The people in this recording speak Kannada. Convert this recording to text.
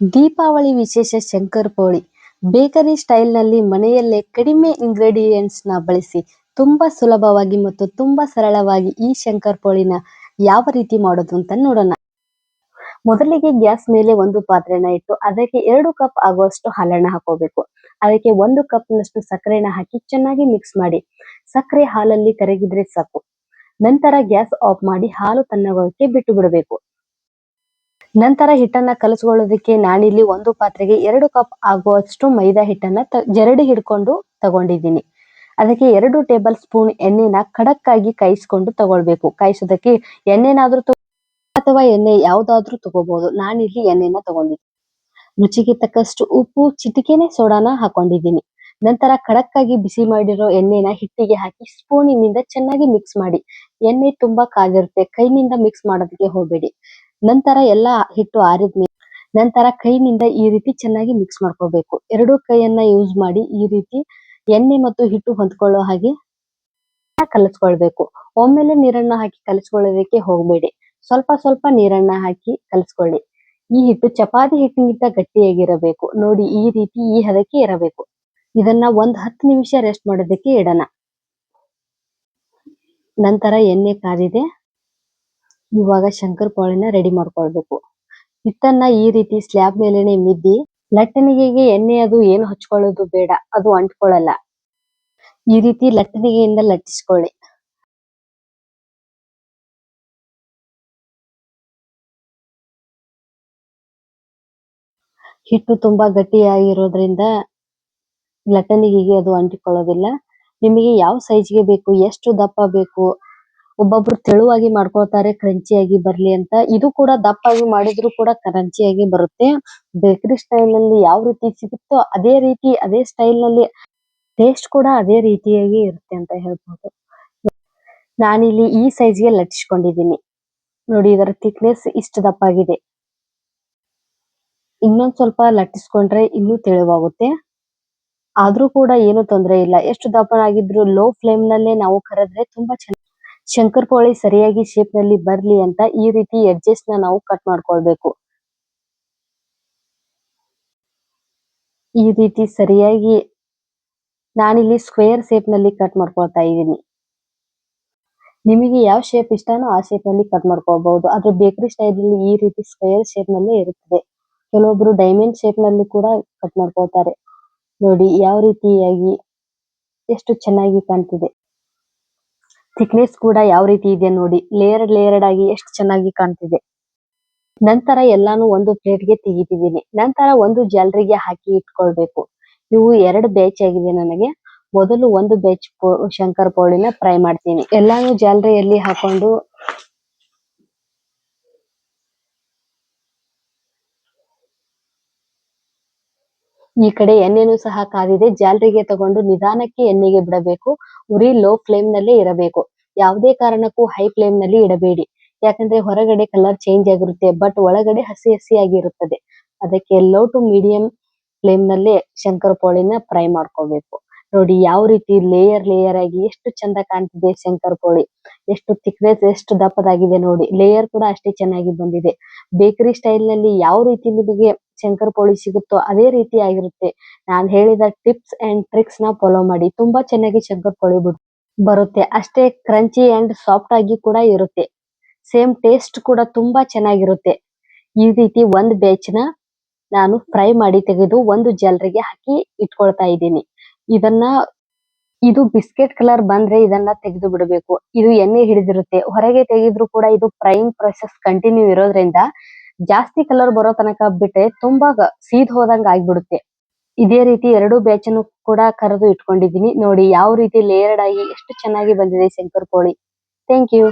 ದೀಪಾವಳಿ ವಿಶೇಷ ಶಂಕರ್ ಪೋಳಿ. ಬೇಕರಿ ಸ್ಟೈಲ್ನಲ್ಲಿ ಮನೆಯಲ್ಲೇ ಕಡಿಮೆ ಇಂಗ್ರೀಡಿಯೆಂಟ್ಸ್ನ ಬಳಸಿ ತುಂಬಾ ಸುಲಭವಾಗಿ ಮತ್ತು ತುಂಬಾ ಸರಳವಾಗಿ ಈ ಶಂಕರ್ ಪೋಳಿನ ಯಾವ ರೀತಿ ಮಾಡೋದು ಅಂತ ನೋಡೋಣ. ಮೊದಲಿಗೆ ಗ್ಯಾಸ್ ಮೇಲೆ ಒಂದು ಪಾತ್ರೆನ ಇಟ್ಟು ಅದಕ್ಕೆ ಎರಡು ಕಪ್ ಆಗುವಷ್ಟು ಹಾಲನ್ನ ಹಾಕೋಬೇಕು. ಅದಕ್ಕೆ ಒಂದು ಕಪ್ ನಷ್ಟು ಸಕ್ಕರೆನ ಹಾಕಿ ಚೆನ್ನಾಗಿ ಮಿಕ್ಸ್ ಮಾಡಿ. ಸಕ್ಕರೆ ಹಾಲಲ್ಲಿ ಕರಗಿದ್ರೆ ಸಾಕು. ನಂತರ ಗ್ಯಾಸ್ ಆಫ್ ಮಾಡಿ ಹಾಲು ತನ್ನಗೋಕೆ ಬಿಟ್ಟು ಬಿಡಬೇಕು. ನಂತರ ಹಿಟ್ಟನ್ನ ಕಲಸ್ಕೊಳ್ಳೋದಕ್ಕೆ ನಾನಿಲ್ಲಿ ಒಂದು ಪಾತ್ರೆಗೆ ಎರಡು ಕಪ್ ಆಗುವಷ್ಟು ಮೈದಾ ಹಿಟ್ಟನ್ನ ಜರಡಿ ಹಿಡ್ಕೊಂಡು ತಗೊಂಡಿದ್ದೀನಿ. ಅದಕ್ಕೆ ಎರಡು ಟೇಬಲ್ ಸ್ಪೂನ್ ಎಣ್ಣೆನ ಖಡಕ್ಕಾಗಿ ಕಾಯಿಸ್ಕೊಂಡು ತಗೊಳ್ಬೇಕು. ಕಾಯಿಸೋದಕ್ಕೆ ಎಣ್ಣೆನಾದ್ರೂ ಅಥವಾ ಎಣ್ಣೆ ಯಾವ್ದಾದ್ರೂ ತಗೋಬಹುದು ನಾನಿಲ್ಲಿ ಎಣ್ಣೆನ ತಗೊಂಡಿದ್ದೀನಿ ರುಚಿಗೆ ತಕ್ಕಷ್ಟು ಉಪ್ಪು, ಚಿಟಿಕೆನೆ ಸೋಡಾನ ಹಾಕೊಂಡಿದ್ದೀನಿ. ನಂತರ ಖಡಕ್ಕಾಗಿ ಬಿಸಿ ಮಾಡಿರೋ ಎಣ್ಣೆನ ಹಿಟ್ಟಿಗೆ ಹಾಕಿ ಸ್ಪೂನಿನಿಂದ ಚೆನ್ನಾಗಿ ಮಿಕ್ಸ್ ಮಾಡಿ. ಎಣ್ಣೆ ತುಂಬಾ ಕಾದಿರುತ್ತೆ. ಕೈನಿಂದ ಮಿಕ್ಸ್ ಮಾಡೋದಕ್ಕೆ ಹೋಗ್ಬೇಡಿ. ನಂತರ ಎಲ್ಲ ಹಿಟ್ಟು ಆರಿದ್ಮೇಲೆ ನಂತರ ಕೈನಿಂದ ಈ ರೀತಿ ಚೆನ್ನಾಗಿ ಮಿಕ್ಸ್ ಮಾಡ್ಕೋಬೇಕು. ಎರಡು ಕೈಯನ್ನ ಯೂಸ್ ಮಾಡಿ ಈ ರೀತಿ ಎಣ್ಣೆ ಮತ್ತು ಹಿಟ್ಟು ಹೊಂದ್ಕೊಳ್ಳೋ ಹಾಗೆ ಕಲಸ್ಕೊಳ್ಬೇಕು. ಒಮ್ಮೆಲೆ ನೀರನ್ನ ಹಾಕಿ ಕಲಸ್ಕೊಳ್ಳೋದಕ್ಕೆ ಹೋಗ್ಬೇಡಿ. ಸ್ವಲ್ಪ ಸ್ವಲ್ಪ ನೀರನ್ನ ಹಾಕಿ ಕಲಸ್ಕೊಳ್ಳಿ. ಈ ಹಿಟ್ಟು ಚಪಾತಿ ಹಿಟ್ಟಿಗಿಂತ ಗಟ್ಟಿಯಾಗಿರಬೇಕು. ನೋಡಿ ಈ ರೀತಿ ಈ ಹದಕ್ಕೆ ಇರಬೇಕು. ಇದನ್ನ ಒಂದ್ ಹತ್ತು ನಿಮಿಷ ರೆಸ್ಟ್ ಮಾಡೋದಕ್ಕೆ ಇಡೋಣ. ನಂತರ ಎಣ್ಣೆ ಕಾದಿದೆ ಇವಾಗ ಶಂಕರ್ ಪೊಳೆನ ರೆಡಿ ಮಾಡ್ಕೊಳ್ಬೇಕು. ಹಿಟ್ಟನ್ನ ಈ ರೀತಿ ಸ್ಲ್ಯಾಬ್ ಮೇಲೆನೆ ಮಿದ್ದಿ, ಲಟ್ಟಣಿಗೆಗೆ ಎಣ್ಣೆ ಅದು ಏನು ಹಚ್ಕೊಳ್ಳೋದು ಬೇಡ, ಅದು ಅಂಟ್ಕೊಳ್ಳಲ್ಲ. ಈ ರೀತಿ ಲಟ್ಟಣಿಗೆಯಿಂದ ಲಟ್ಟಿಸ್ಕೊಳ್ಳಿ. ಹಿಟ್ಟು ತುಂಬಾ ಗಟ್ಟಿಯಾಗಿರೋದ್ರಿಂದ ಲಟ್ಟಣಿಗೆಗೆ ಅದು ಅಂಟಿಕೊಳ್ಳೋದಿಲ್ಲ. ನಿಮಗೆ ಯಾವ ಸೈಜ್ಗೆ ಬೇಕು, ಎಷ್ಟು ದಪ್ಪ ಬೇಕು ಒಬ್ಬೊಬ್ರು ತೆಳುವಾಗಿ ಮಾಡ್ಕೊಳ್ತಾರೆ ಕ್ರಂಚಿಯಾಗಿ ಬರ್ಲಿ ಅಂತ. ಇದು ಕೂಡ ದಪ್ಪಾಗಿ ಮಾಡಿದ್ರು ಕೂಡ ಕ್ರಂಚಿಯಾಗಿ ಬರುತ್ತೆ. ಬೇಕರಿ ಸ್ಟೈಲ್ನಲ್ಲಿ ಯಾವ ರೀತಿ ಸಿಗುತ್ತೋ ಅದೇ ರೀತಿ, ಅದೇ ಸ್ಟೈಲ್ನಲ್ಲಿ ಟೇಸ್ಟ್ ಕೂಡ ಅದೇ ರೀತಿಯಾಗಿ ಇರುತ್ತೆ ಅಂತ ಹೇಳ್ಬೋದು. ನಾನಿಲ್ಲಿ ಈ ಸೈಜ್ಗೆ ಲಟ್ಟಿಸ್ಕೊಂಡಿದ್ದೀನಿ. ನೋಡಿ, ಇದರ ಥಿಕ್ನೆಸ್ ಇಷ್ಟು ದಪ್ಪ ಆಗಿದೆ ಇನ್ನೊಂದ್ ಸ್ವಲ್ಪ ಲಟ್ಟಿಸ್ಕೊಂಡ್ರೆ ಇನ್ನೂ ತೆಳುವಾಗುತ್ತೆ. ಆದ್ರೂ ಕೂಡ ಏನು ತೊಂದರೆ ಇಲ್ಲ. ಎಷ್ಟು ದಪ್ಪನಾಗಿದ್ರು ಲೋ ಫ್ಲೇಮ್ ನಲ್ಲೇ ನಾವು ಕರೆದ್ರೆ ತುಂಬಾ ಚೆನ್ನಾಗಿ ಶಂಕರಪೋಳಿ ಸರಿಯಾಗಿ ಶೇಪ್ನಲ್ಲಿ ಬರ್ಲಿ ಅಂತ ಈ ರೀತಿ ಎಡ್ಜಸ್ನ ನಾವು ಕಟ್ ಮಾಡ್ಕೊಳ್ಬೇಕು. ಈ ರೀತಿ ಸರಿಯಾಗಿ ನಾನಿಲ್ಲಿ ಸ್ಕ್ವೇರ್ ಶೇಪ್ನಲ್ಲಿ ಕಟ್ ಮಾಡ್ಕೊಳ್ತಾ ಇದ್ದೀನಿ. ನಿಮಗೆ ಯಾವ ಶೇಪ್ ಇಷ್ಟನೋ ಆ ಶೇಪ್ನಲ್ಲಿ ಕಟ್ ಮಾಡ್ಕೋಬಹುದು ಆದ್ರೆ ಬೇಕರಿ ಸ್ಟೈಲ್ ಅಲ್ಲಿ ಈ ರೀತಿ ಸ್ಕ್ವೇರ್ ಶೇಪ್ನಲ್ಲಿ ಇರುತ್ತದೆ. ಕೆಲವೊಬ್ರು ಡೈಮಂಡ್ ಶೇಪ್ನಲ್ಲಿ ಕೂಡ ಕಟ್ ಮಾಡ್ಕೊಳ್ತಾರೆ. ನೋಡಿ, ಯಾವ ರೀತಿಯಾಗಿ ಎಷ್ಟು ಚೆನ್ನಾಗಿ ಕಾಣ್ತಿದೆ. ಥಿಕ್ನೆಸ್ ಕೂಡ ಯಾವ ರೀತಿ ಇದೆ ನೋಡಿ. ಲೇಯರ್ಡ್ ಲೇಯರ್ಡ್ ಆಗಿ ಎಷ್ಟು ಚೆನ್ನಾಗಿ ಕಾಣ್ತಿದೆ. ನಂತರ ಎಲ್ಲಾನು ಒಂದು ಪ್ಲೇಟ್ಗೆ ತೆಗಿತಿದ್ದೀನಿ. ನಂತರ ಒಂದು ಜಾಲರಿಗೆ ಹಾಕಿ ಇಟ್ಕೊಳ್ಬೇಕು. ಇವು ಎರಡು ಬ್ಯಾಚ್ ಆಗಿದೆ ನನಗೆ. ಮೊದಲು ಒಂದು ಬ್ಯಾಚ್ ಶಂಕರ್ ಪೋಳಿನ ಫ್ರೈ ಮಾಡ್ತೀನಿ. ಎಲ್ಲಾನು ಜಾಲರಿಯಲ್ಲಿ ಹಾಕೊಂಡು ಈ ಕಡೆ ಎಣ್ಣೆನು ಸಹ ಕಾದಿದೆ. ಜಾಲರಿಗೆ ತಗೊಂಡು ನಿಧಾನಕ್ಕೆ ಎಣ್ಣೆಗೆ ಬಿಡಬೇಕು. ಉರಿ ಲೋ ಫ್ಲೇಮ್ನಲ್ಲಿ ಇರಬೇಕು. ಯಾವುದೇ ಕಾರಣಕ್ಕೂ ಹೈ ಫ್ಲೇಮ್ನಲ್ಲಿ ಇಡಬೇಡಿ. ಯಾಕಂದ್ರೆ ಹೊರಗಡೆ ಕಲರ್ ಚೇಂಜ್ ಆಗಿರುತ್ತೆ ಬಟ್ ಒಳಗಡೆ ಹಸಿ ಆಗಿರುತ್ತದೆ ಅದಕ್ಕೆ ಲೋ ಟು ಮೀಡಿಯಂ ಫ್ಲೇಮ್ ನಲ್ಲೇ ಶಂಕರಪೋಳಿನ ಫ್ರೈ ಮಾಡ್ಕೋಬೇಕು. ನೋಡಿ ಯಾವ ರೀತಿ ಲೇಯರ್ ಲೇಯರ್ ಆಗಿ ಎಷ್ಟು ಚಂದ ಕಾಣ್ತಿದೆ ಕೋಳಿ ಎಷ್ಟು ಥಿಕ್ನೆಸ್ ಎಷ್ಟು ದಪ್ಪದಾಗಿದೆ ನೋಡಿ. ಲೇಯರ್ ಕೂಡ ಅಷ್ಟೇ ಚೆನ್ನಾಗಿ ಬಂದಿದೆ. ಬೇಕರಿ ಸ್ಟೈಲ್ನಲ್ಲಿ ಯಾವ ರೀತಿ ನಿಮಗೆ ಶಂಕರಪೋಳಿ ಸಿಗುತ್ತೋ ಅದೇ ರೀತಿ ಆಗಿರುತ್ತೆ. ನಾನು ಹೇಳಿದ ಟಿಪ್ಸ್ ಅಂಡ್ ಟ್ರಿಕ್ಸ್ನ ಫಾಲೋ ಮಾಡಿ. ತುಂಬಾ ಚೆನ್ನಾಗಿ ಶಂಕರ್ ಪೋಳಿ ಬರುತ್ತೆ. ಅಷ್ಟೇ ಕ್ರಂಚಿ ಅಂಡ್ ಸಾಫ್ಟ್ ಆಗಿ ಕೂಡ ಇರುತ್ತೆ. ಸೇಮ್ ಟೇಸ್ಟ್ ಕೂಡ ತುಂಬಾ ಚೆನ್ನಾಗಿರುತ್ತೆ. ಈ ರೀತಿ ಒಂದ್ ಬ್ಯಾಚ್ನ ನಾನು ಫ್ರೈ ಮಾಡಿ ತೆಗೆದು ಒಂದು ಜಾಲರಿಗೆ ಹಾಕಿ ಇಟ್ಕೊಳ್ತಾ ಇದ್ದೀನಿ. ಇದನ್ನ ಇದು ಬಿಸ್ಕೆಟ್ ಕಲರ್ ಬಂದ್ರೆ ಇದನ್ನ ತೆಗೆದು ಬಿಡಬೇಕು. ಇದು ಎಣ್ಣೆ ಹಿಡಿದಿರುತ್ತೆ. ಹೊರಗೆ ತೆಗೆದ್ರು ಕೂಡ ಇದು ಫ್ರೈಯಿಂಗ್ ಪ್ರೊಸೆಸ್ ಕಂಟಿನ್ಯೂ ಇರೋದ್ರಿಂದ ಜಾಸ್ತಿ ಕಲರ್ ಬರೋ ತನಕ ಬಿಟ್ರೆ ತುಂಬಾ ಸೀದ್ ಹೋದಂಗ ಆಗ್ಬಿಡುತ್ತೆ. ಇದೇ ರೀತಿ ಎರಡು ಬ್ಯಾಚ್ ಅನ್ನು ಕೂಡ ಕರೆದು ಇಟ್ಕೊಂಡಿದ್ದೀನಿ. ನೋಡಿ, ಯಾವ ರೀತಿ ಲೇಯರ್ಡ್ ಆಗಿ ಎಷ್ಟು ಚೆನ್ನಾಗಿ ಬಂದಿದೆ ಶಂಕರ್ ಕೋಳಿ. Thank you